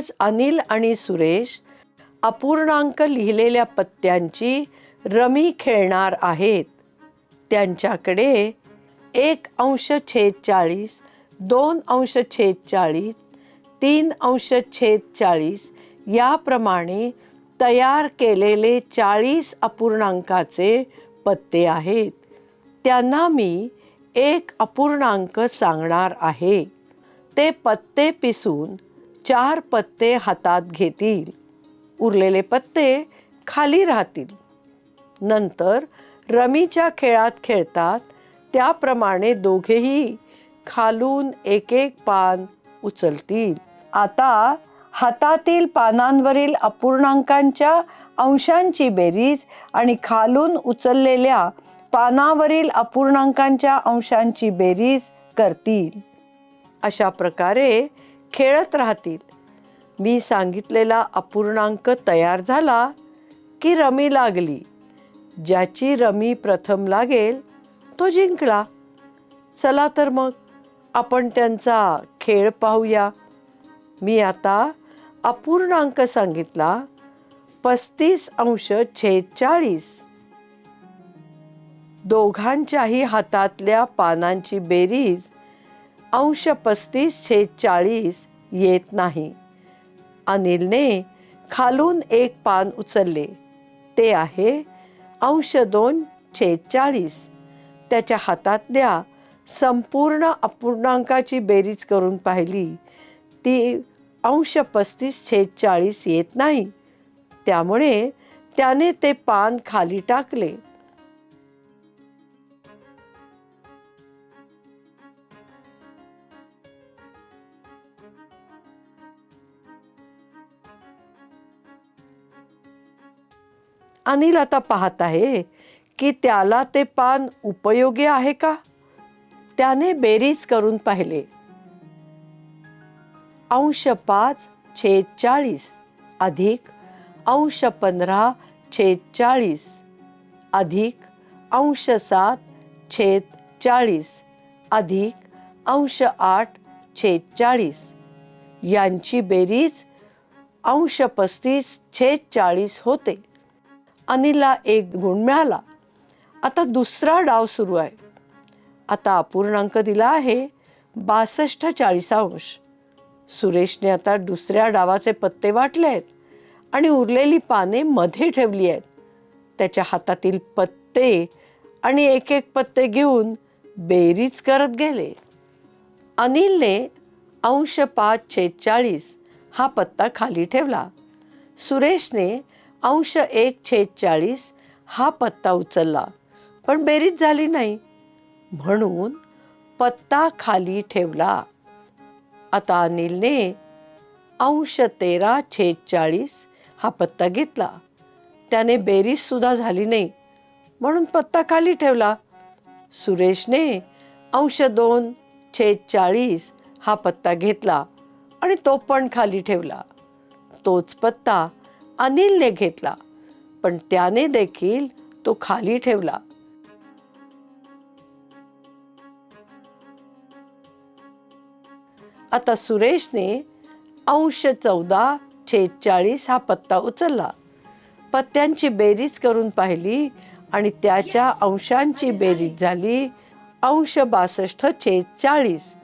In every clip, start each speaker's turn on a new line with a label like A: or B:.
A: आज अनिल आणि सुरेश अपूर्णांक लिहिलेल्या पत्त्यांची रमी खेळणार आहेत. त्यांच्याकडे एक अंश छेद चाळीस दोन अंश छेद चाळीस तीन अंश छेद चाळीस याप्रमाणे तयार केलेले चाळीस अपूर्णांकाचे पत्ते आहेत. त्यांना मी एक अपूर्णांक सांगणार आहे. ते पत्ते पिसून चार पत्ते हातात घेतील. उरलेले पत्ते खाली राहतील. नंतर रमीच्या खेळात खेळतात. त्याप्रमाणे दोघेही खालून एक एक पान उचलतील. आता हातातील पानांवरील अपूर्णांकांच्या अंशांची बेरीज आणि खालून उचललेल्या पानावरील अपूर्णांकांच्या अंशांची बेरीज करतील. अशा प्रकारे खेळत राहतील. मी सांगितलेला अपूर्णांक तयार झाला की रमी लागली. ज्याची रमी प्रथम लागेल तो जिंकला. चला तर मग आपण त्यांचा खेळ पाहूया. मी आता अपूर्णांक सांगितला पस्तीस अंश छेचाळीस. दोघांच्याही हातातल्या पानांची बेरीज अंश पस्तीस छेद चाळीस येत नाही. अनिलने खालून एक पान उचलले. ते आहे अंश दोन छेद चाळीस. त्याच्या हातातल्या संपूर्ण अपूर्णांकाची बेरीज करून पाहिली. ती अंश पस्तीस छेद चाळीस येत नाही. त्यामुळे त्याने ते पान खाली टाकले. अनिल आता पाहत आहे की त्याला ते पान उपयोगी आहे का? त्याने बेरीज करून पाहिले. अंश पाच छेद चाळीस अधिक अंश पंधरा छेद चाळीस अधिक अंश सात छेद चाळीस अधिक अंश आठ छेद चाळीस यांची बेरीज अंश पस्तीस छेद चाळीस होते. अनिलला एक गुण मिळाला. आता दुसरा डाव सुरू आहे. आता अपूर्णांक दिला आहे बासष्ट चाळीसांश सुरेशने आता दुसऱ्या डावाचे पत्ते वाटले आहेत आणि उरलेली पाने मध्ये ठेवली आहेत. त्याच्या हातातील पत्ते आणि एक एक पत्ते घेऊन बेरीज करत गेले. अनिलने अंश पाच छेचाळीस हा पत्ता खाली ठेवला. सुरेशने अंश एक छेद चाळीस हा पत्ता उचलला. पण बेरीज झाली नाही. म्हणून पत्ता खाली ठेवला. आता अनिलने अंश तेरा छेद चाळीस हा पत्ता घेतला. त्याने बेरीज सुद्धा झाली नाही. म्हणून पत्ता खाली ठेवला. सुरेशने अंश दोन छेद चाळीस हा पत्ता घेतला आणि तो पण खाली ठेवला. तोच पत्ता अनिलने घेतला पण त्याने देखील तो खाली ठेवला. आता सुरेशने अंश चौदा छेद चाळीस हा पत्ता उचलला. पत्त्यांची बेरीज करून पाहिली आणि त्याच्या अंशांची बेरीज झाली. अंश बासष्ट छेद चाळीस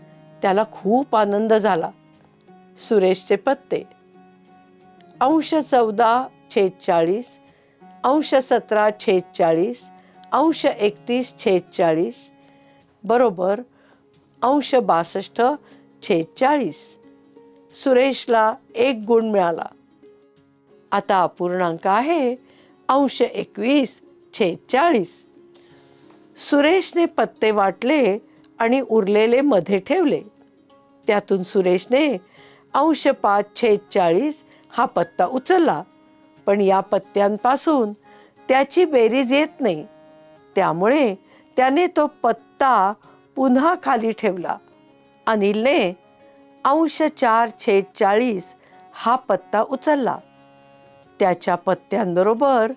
A: त्याला खूप आनंद झाला. सुरेशचे पत्ते अंश चौदा छेद चाळीस अंश सतरा छेद चाळीस अंश एकतीस छेद चाळीस बरोबर अंश बासष्ट छेद चाळीस सुरेशला एक गुण मिळाला. आता अपूर्णांक आहे अंश एकवीस छेद चाळीस सुरेशने पत्ते वाटले आणि उरलेले मध्ये ठेवले. त्यातून सुरेशने अंश पाच छेद चाळीस हा पत्ता उचलला. पण या पत्त्यांपासून त्याची बेरीज येत नाही. त्यामुळे त्याने तो पत्ता पुन्हा खाली ठेवला. अनिलने अंश चार छेद चाळीस हा पत्ता उचलला. त्याच्या पत्त्यांबरोबर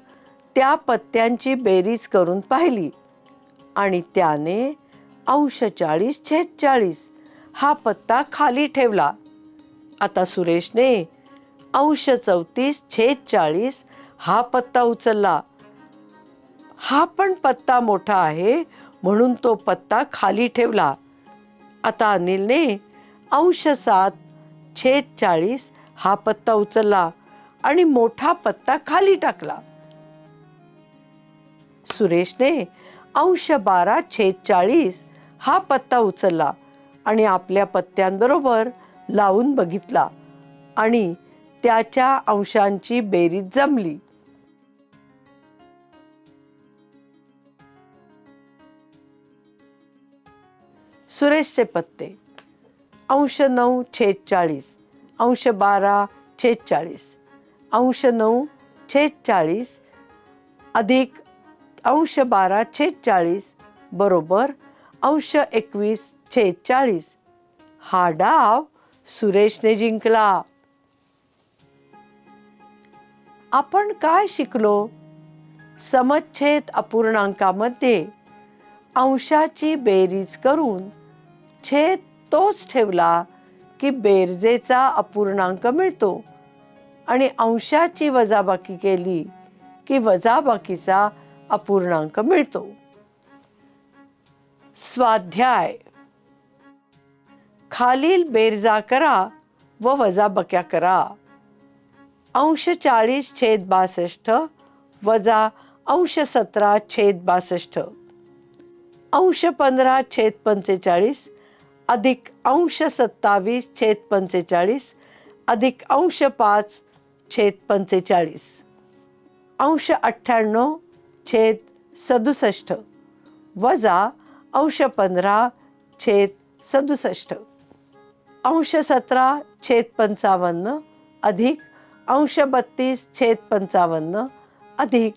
A: त्या पत्त्यांची बेरीज करून पाहिली. आणि त्याने अंश चाळीस छेद चाळीस हा पत्ता खाली ठेवला. आता सुरेशने अंश चौतीस छेद चाळीस हा पत्ता उचलला. हा पण पत्ता मोठा आहे म्हणून तो पत्ता खाली ठेवला. आता अनिलने अंश सात छेद चाळीस हा पत्ता उचलला आणि मोठा पत्ता खाली टाकला. सुरेशने अंश बारा छेद चाळीस हा पत्ता उचलला आणि आपल्या पत्त्यांबरोबर लावून बघितला आणि त्याच्या अंशांची बेरीज जमली. सुरेशचे पत्ते अंश नऊ छेद चाळीस अंश बारा छेद चाळीस अंश नऊ छेद चाळीस अधिक अंश बारा छेद चाळीस बरोबर अंश एकवीस छेद चाळीस हा डाव सुरेशने जिंकला. आपण काय शिकलो? समच्छेद अपूर्णांकामध्ये अंशाची बेरीज करून छेद तोच ठेवला की बेरजेचा अपूर्णांक मिळतो. आणि अंशाची वजाबाकी केली की वजाबाकीचा अपूर्णांक मिळतो. स्वाध्याय. खालील बेरजा करा व वजाबाक्या करा. अंश चाळीस छेद बासष्ट वजा अंश सतरा छेद बासष्ट. अंश पंधरा छेद पंचेचाळीस अधिक अंश सत्तावीस छेद पंचेचाळीस अधिक अंश पाच छेद पंचेचाळीस. अंश अठ्ठ्याण्णव छेद सदुसष्ट वजा अंश पंधरा छेद सदुसष्ट. अंश सतरा छेद पंचावन्न अधिक अंश बत्तीस छेद पंचावन्न अधिक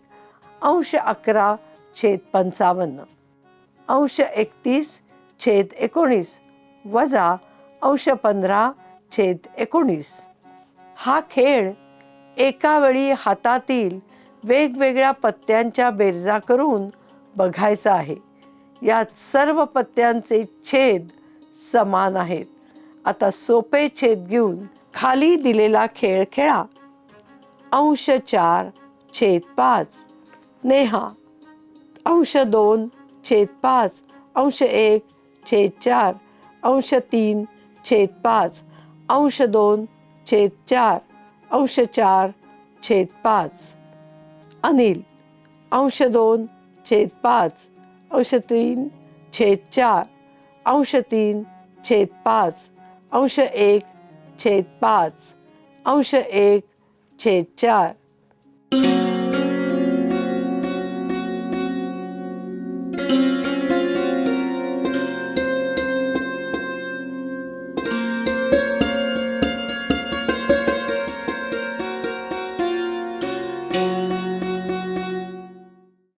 A: अंश अकरा छेद पंचावन्न. अंश एकतीस छेद एकोणीस वजा अंश पंधरा छेद एकोणीस. हा खेळ एकावेळी हातातील वेगवेगळ्या पत्त्यांच्या बेरजा करून बघायचा आहे. यात सर्व पत्त्यांचे छेद समान आहेत. आता सोपे छेद घेऊन खाली दिलेला खेळ खेळा. अंश चार छेद पाच। नेहा, अंश दोन छेद पाच। अंश एक छेद चार। अंश तीन छेद पाच। अंश दोन छेद चार। अंश चार छेद पाच। अनिल, अंश दोन छेद पाच। अंश तीन छेद चार। अंश तीन छेद पाच। अंश एक छेद पाच। अंश एक छेद चार